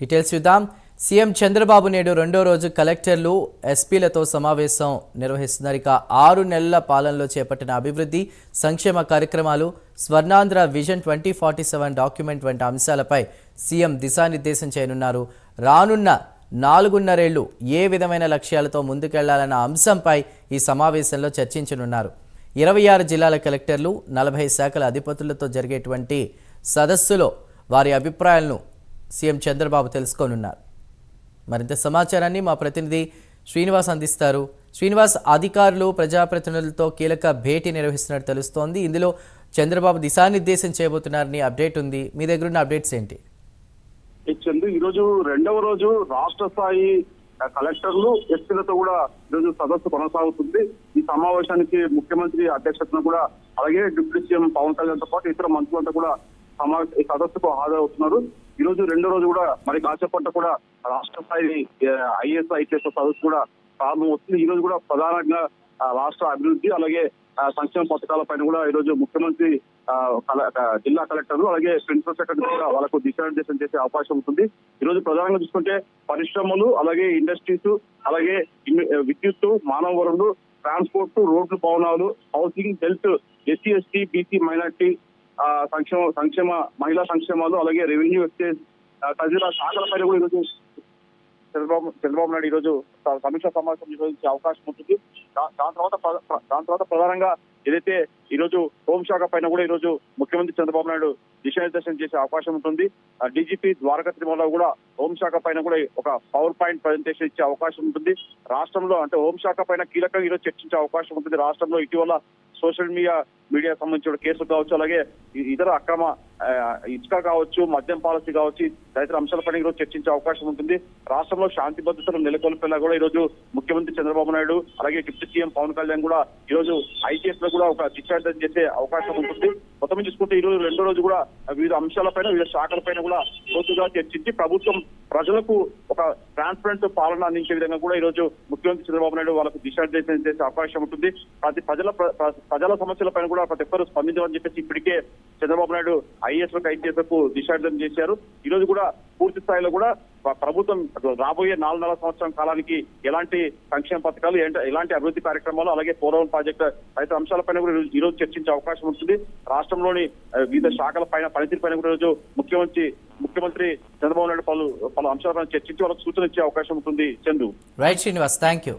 Details చూద్దాం. CM Chandrababu నేడు రెండో రోజు కలెక్టర్లు ఎస్పీలతో సమావేశం నిర్వహిస్తున్నారు. ఇక ఆరు నెలల పాలనలో చేపట్టిన అభివృద్ధి సంక్షేమ కార్యక్రమాలు Swarnandhra vision twenty forty seven document వంటి అంశాలపై సీఎం దిశానిర్దేశం చేయనున్నారు. రానున్న నాలుగున్నరేళ్ళు ఏ విధమైన లక్ష్యాలతో ముందుకెళ్ళాలన్న అంశంపై ఈ సమావేశంలో చర్చించనున్నారు. ఇరవై ఆరు జిల్లాల కలెక్టర్లు నలభై శాఖల అధిపతులతో జరిగేటువంటి సదస్సులో వారి అభిప్రాయాలను సీఎం చంద్రబాబు తెలుసుకోనున్నారు. మరింత సమాచారాన్ని మా ప్రతినిధి శ్రీనివాస్ అందిస్తారు. శ్రీనివాస్ అధికారులు ప్రజాప్రతినిధులతో కీలక భేటీ నిర్వహిస్తున్నట్టు తెలుస్తోంది. ఇందులో చంద్రబాబు దిశానిర్దేశం చేయబోతున్నారని అప్డేట్ ఉంది. మీ దగ్గర ఉన్న అప్డేట్స్ ఏంటి? చందు ఈ రోజు రెండవ రోజు రాష్ట్ర స్థాయి కలెక్టర్లు ఎస్పీలతో కూడా ఈరోజు సదస్సు కొనసాగుతుంది. ఈ సమావేశానికి ముఖ్యమంత్రి అధ్యక్షతను కూడా అలాగే డిప్యూటీ సీఎం పవన్ కళ్యాణ్తో పాటు ఇతర మంత్రులంతా కూడా సమా ఈ సదస్సుకు హాజరవుతున్నారు. ఈ రోజు రెండో రోజు కూడా మరి కాసేపట్ల కూడా రాష్ట్ర స్థాయి ఐఏఎస్ ఐపీఎస్ సదస్సు కూడా ప్రారంభమవుతుంది ఈ రోజు కూడా ప్రధానంగా రాష్ట్ర అభివృద్ధి అలాగే సంక్షేమ పథకాల పైన కూడా ఈ రోజు ముఖ్యమంత్రి జిల్లా కలెక్టర్లు అలాగే ప్రిన్సిపల్ సెక్రటరీ కూడా వాళ్ళకు దిశానిర్దేశం చేసే అవకాశం ఉంటుంది. ఈ రోజు ప్రధానంగా చూసుకుంటే పరిశ్రమలు అలాగే ఇండస్ట్రీస్ అలాగే విద్యుత్ మానవ వనరులు ట్రాన్స్పోర్ట్ రోడ్లు భవనాలు housing health SC ST BC minority సంక్షేమ సంక్షేమ మహిళా సంక్షేమాలు అలాగే రెవెన్యూ ఎక్సైజ్ తదితర శాఖల పైన కూడా ఈరోజు చంద్రబాబు చంద్రబాబు నాయుడు ఈరోజు రోజు సమీక్షా సమావేశం నిర్వహించే అవకాశం ఉంటుంది. దా- దాని తర్వాత దాని తర్వాత ప్రధానంగా ఏదైతే ఈరోజు హోంశాఖ పైన కూడా ఈ రోజు ముఖ్యమంత్రి చంద్రబాబు నాయుడు దిశానిర్దేశం చేసే అవకాశం ఉంటుంది. డీజీపీ ద్వారకా తిరుమల కూడా హోంశాఖ పైన కూడా ఒక పవర్ పాయింట్ ప్రజెంటేషన్ ఇచ్చే అవకాశం ఉంటుంది. రాష్ట్రంలో అంటే హోంశాఖ పైన కీలకంగా ఈరోజు చర్చించే అవకాశం ఉంటుంది. రాష్ట్రంలో ఇటీవల సోషల్ మీడియా మీడియా సంబంధించిన కేసులు కావచ్చు అలాగే ఇతర అక్రమ ఇసుక కావచ్చు మద్యం పాలసీ కావచ్చు తదితర అంశాలపైన ఈరోజు చర్చించే అవకాశం ఉంటుంది. రాష్ట్రంలో శాంతి భద్రతలు నెలకొల్పేలా కూడా ఈ రోజు ముఖ్యమంత్రి చంద్రబాబు నాయుడు అలాగే డిప్యూటీ సీఎం పవన్ కళ్యాణ్ కూడా ఈ రోజు ఐటీఎస్లో కూడా ఒక దిశానిర్దేశం చేసే అవకాశం ఉంటుంది. మొత్తం చూసుకుంటే ఈ రోజు రెండో రోజు కూడా వివిధ అంశాలపైన వివిధ శాఖలపైన కూడా లోతుగా చర్చించి ప్రభుత్వం ప్రజలకు ఒక ట్రాన్స్పరెంట్ పాలన అందించే విధంగా కూడా ఈ రోజు ముఖ్యమంత్రి చంద్రబాబు నాయుడు వాళ్ళకు దిశానిర్దేశం చేసే అవకాశం ఉంటుంది. ప్రతి ప్రజల ప్రజల సమస్యల పైన కూడా ప్రతి ఒక్కరు స్పందించాలని చెప్పేసి ఇప్పటికే చంద్రబాబు నాయుడు ఐఏఎస్లకు ఐటీఎస్లకు చేశారు. ఈ రోజు కూడా పూర్తి స్థాయిలో కూడా ప్రభుత్వం రాబోయే నాలుగున్నర సంవత్సరం కాలానికి ఎలాంటి సంక్షేమ పథకాలు ఎలాంటి అభివృద్ధి కార్యక్రమాలు అలాగే పోలవరం ప్రాజెక్టు తదితర అంశాలపైన కూడా ఈ రోజు చర్చించే అవకాశం ఉంటుంది. రాష్ట్రంలోని వివిధ శాఖల పైన పనితీరు పైన కూడా రోజు ముఖ్యమంత్రి ముఖ్యమంత్రి చంద్రబాబు నాయుడు పలు పలు అంశాలపైన చర్చించి వాళ్ళకు సూచన ఇచ్చే అవకాశం ఉంటుంది. Chandu. Right Srinivas thank you